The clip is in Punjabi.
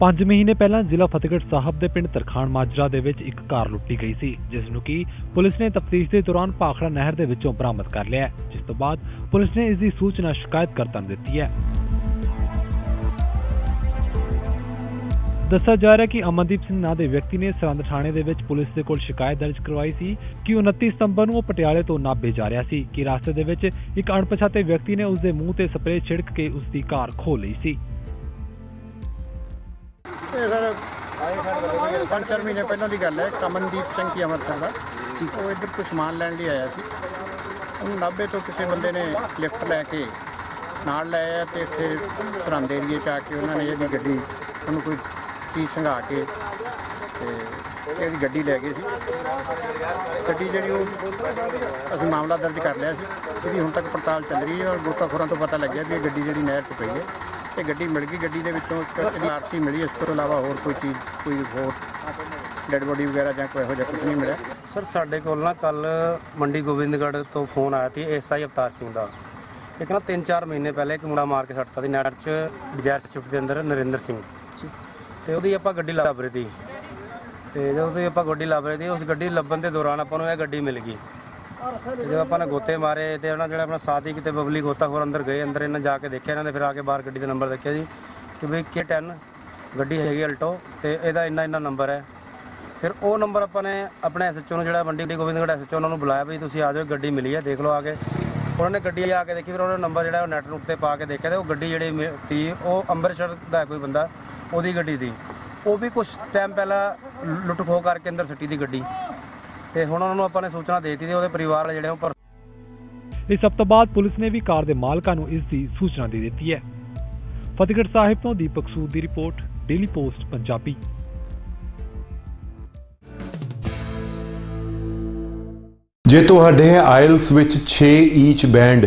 5 ਮਹੀਨੇ ਪਹਿਲਾਂ ਜ਼ਿਲ੍ਹਾ ਫਤਿਹਗੜ੍ਹ ਸਾਹਿਬ ਦੇ ਪਿੰਡ ਤਰਖਾਣ ਮਾਜਰਾ ਦੇ ਵਿੱਚ ਇੱਕ ਕਾਰ ਲੁੱਟੀ ਗਈ ਸੀ, ਜਿਸ ਨੂੰ ਕਿ ਪੁਲਿਸ ਨੇ ਤਫਤੀਸ਼ ਦੇ ਦੌਰਾਨ ਭਾਖੜਾ ਨਹਿਰ ਦੇ ਵਿੱਚੋਂ ਬਰਾਮਦ ਕਰ ਲਿਆ ਜਿਸ ਤੋਂ ਬਾਅਦ ਪੁਲਿਸ ਨੇ ਇਸ ਦੀ ਸੂਚਨਾ ਸ਼ਿਕਾਇਤਕਰਤਾ ਨੂੰ ਦਿੱਤੀ ਹੈ। ਦੱਸਿਆ ਜਾ ਰਿਹਾ ਕਿ ਅਮਨਦੀਪ ਸਿੰਘ ਨਾਂ ਦੇ ਵਿਅਕਤੀ ਨੇ ਸਰਹੰਦ ਥਾਣੇ ਦੇ ਵਿੱਚ ਪੁਲਿਸ ਦੇ ਕੋਲ ਸ਼ਿਕਾਇਤ ਦਰਜ ਕਰਵਾਈ ਸੀ ਕਿ 29 ਸਤੰਬਰ ਨੂੰ ਉਹ ਪਟਿਆਲੇ ਤੋਂ ਨਾਭੇ ਜਾ ਰਿਹਾ ਸੀ, ਕਿ ਰਸਤੇ ਦੇ ਵਿੱਚ ਇੱਕ ਅਣਪਛਾਤੇ ਵਿਅਕਤੀ ਨੇ ਉਸ ਦੇ ਮੂੰਹ ਤੇ ਸਪਰੇਅ ਛਿੜਕ ਕੇ ਉਸ ਦੀ ਕਾਰ ਖੋਹ ਲਈ ਸੀ। ਇਹ ਸਰ ਪੰਜ ਚਾਰ ਮਹੀਨੇ ਪਹਿਲਾਂ ਦੀ ਗੱਲ ਹੈ ਕਮਨਦੀਪ ਸਿੰਘ ਕੀ ਅਮਰ ਸਿੰਘ ਦਾ ਉਹ ਇੱਧਰ ਕੋਈ ਸਮਾਨ ਲੈਣ ਲਈ ਆਇਆ ਸੀ। ਉਹਨੂੰ ਨਾਭੇ ਤੋਂ ਕਿਸੇ ਬੰਦੇ ਨੇ ਲਿਫਟ ਲੈ ਕੇ ਨਾਲ ਲੈ ਆਇਆ ਤੇ ਇੱਥੇ ਸਰਹੰਦ ਏਰੀਏ 'ਚ ਆ ਕੇ ਉਹਨਾਂ ਨੇ ਇਹਦੀ ਗੱਡੀ ਉਹਨੂੰ ਕੋਈ ਚੀਜ਼ ਸੰਘਾ ਕੇ ਤੇ ਇਹਦੀ ਗੱਡੀ ਲੈ ਗਏ ਸੀ। ਗੱਡੀ ਜਿਹੜੀ ਉਹ ਅਸੀਂ ਮਾਮਲਾ ਦਰਜ ਕਰ ਲਿਆ ਸੀ। ਇਹਦੀ ਹੁਣ ਤੱਕ ਪੜਤਾਲ ਚੱਲ ਰਹੀ ਹੈ ਔਰ ਗੋਤਾਖੋਰਾਂ ਤੋਂ ਪਤਾ ਲੱਗਿਆ ਵੀ ਇਹ ਗੱਡੀ ਜਿਹੜੀ ਨਹਿਰ 'ਚ ਪਈ ਹੈ। ਤੇ ਗੱਡੀ ਮਿਲ ਗਈ ਗੱਡੀ ਦੇ ਵਿੱਚੋਂ ਇੱਕ ਇਹਦੀ ਆਰਸੀ ਮਿਲੀ ਇਸ ਤੋਂ ਇਲਾਵਾ ਹੋਰ ਕੋਈ ਚੀਜ਼ ਕੋਈ ਹੋਰ ਡੈਡ ਬੋਡੀ ਵਗੈਰਾ ਜਾਂ ਕੋਈ ਇਹੋ ਜਿਹਾ ਕੁਝ ਨਹੀਂ ਮਿਲਿਆ। ਸਰ ਸਾਡੇ ਕੋਲ ਨਾ ਕੱਲ ਮੰਡੀ ਗੋਬਿੰਦਗੜ੍ਹ ਤੋਂ ਫੋਨ ਆਇਆ ਸੀ ਐਸਆਈ ਅਵਤਾਰ ਸਿੰਘ ਦਾ। ਇੱਕ ਨਾ 3-4 ਮਹੀਨੇ ਪਹਿਲੇ ਇੱਕ ਮੁੰਡਾ ਮਾਰ ਕੇ ਸੱਟਤਾ ਸੀ ਨੈਟ 'ਚ ਡਿਜ਼ਾਇਰ ਸ਼ਿਫਟ ਦੇ ਅੰਦਰ ਨਰਿੰਦਰ ਸਿੰਘ। ਤੇ ਉਹਦੀ ਆਪਾਂ ਗੱਡੀ ਲੱਭ ਰਹੀ ਸੀ। ਤੇ ਜਦੋਂ ਦੀ ਆਪਾਂ ਗੱਡੀ ਲੱਭ ਰਹੇ ਸੀ ਉਸ ਗੱਡੀ ਲੱਭਣ ਦੇ ਦੌਰਾਨ ਆਪਾਂ ਨੂੰ ਇਹ ਗੱਡੀ ਮਿਲ ਗਈ। ਤੇ ਜਦੋਂ ਆਪਾਂ ਨੇ ਗੋਤੇ ਮਾਰੇ ਤੇ ਉਹਨਾਂ ਜਿਹੜਾ ਆਪਣਾ ਸਾਥੀ ਕਿਤੇ ਬਬਲੀ ਗੋਤਾ ਹੋਰ ਅੰਦਰ ਗਏ, ਅੰਦਰ ਇਹਨਾਂ ਜਾ ਕੇ ਦੇਖਿਆ, ਇਹਨਾਂ ਨੇ ਫਿਰ ਆ ਕੇ ਬਾਹਰ ਗੱਡੀ ਦਾ ਨੰਬਰ ਦੇਖਿਆ ਜੀ, ਕਿ ਬਈ ਵੀ K10 ਗੱਡੀ ਹੈਗੀ ਅਲਟੋ ਤੇ ਇਹਦਾ ਇੰਨਾ ਇੰਨਾ ਨੰਬਰ ਹੈ। ਫਿਰ ਉਹ ਨੰਬਰ ਆਪਾਂ ਨੇ ਆਪਣੇ ਐਸਐਚਓ ਨੂੰ ਜਿਹੜਾ ਮੰਡੀ ਗੋਬਿੰਦਗੜ੍ਹ ਐਸਐਚਓ ਉਹਨਾਂ ਨੂੰ ਬੁਲਾਇਆ ਵੀ ਤੁਸੀਂ ਆ ਜਾਓ, ਗੱਡੀ ਮਿਲੀ ਹੈ, ਦੇਖ ਲਓ ਆ ਕੇ। ਉਹਨਾਂ ਨੇ ਗੱਡੀ ਆ ਕੇ ਦੇਖੀ, ਫਿਰ ਉਹਨਾਂ ਨੇ ਨੰਬਰ ਜਿਹੜਾ ਉਹ ਨੈਟ ਨੂੰ ਉੱਤੇ ਪਾ ਕੇ ਦੇਖਿਆ ਤੇ ਉਹ ਗੱਡੀ ਜਿਹੜੀ ਮੇ- ਤੀ, ਉਹ ਅੰਮ੍ਰਿਤਸਰ ਦਾ ਕੋਈ ਬੰਦਾ, ਉਹਦੀ ਗੱਡੀ ਦੀ। ਉਹ ਵੀ ਕੁਝ ਟਾਈਮ ਪਹਿਲਾਂ ਲੁੱਟ ਖੋਹ ਕਰਕੇ ਅੰਦਰ ਸਿੱਟੀ ਦੀ ਗੱਡੀ। ਤੇ ਹੁਣ ਉਹਨਾਂ ਨੂੰ ਆਪਾਂ ਨੇ ਸੂਚਨਾ ਦੇ ਦਿੱਤੀ ਤੇ ਉਹਦੇ ਪਰਿਵਾਰ ਵਾਲੇ ਜਿਹੜੇ ਉਹ ਪਰ- ਇਸ ਸਭ ਤੋਂ ਬਾਅਦ ਪੁਲਿਸ ਨੇ ਵੀ ਕਾਰ ਦੇ ਮਾਲਕਾਂ ਨੂੰ ਇਸ ਦੀ ਸੂਚਨਾ ਦੇ ਦਿੱਤੀ ਹੈ। ਫਤਿਹਗੜ੍ਹ ਸਾਹਿਬ ਤੋਂ ਦੀਪਕ ਸੂਦ ਦੀ ਰਿਪੋਰਟ ਡੇਲੀ ਪੋਸਟ ਪੰਜਾਬੀ। ਜੇ ਤੁਹਾਡੇ ਆਇਲਸ ਵਿੱਚ 6 ਈਚ ਬੈਂਡ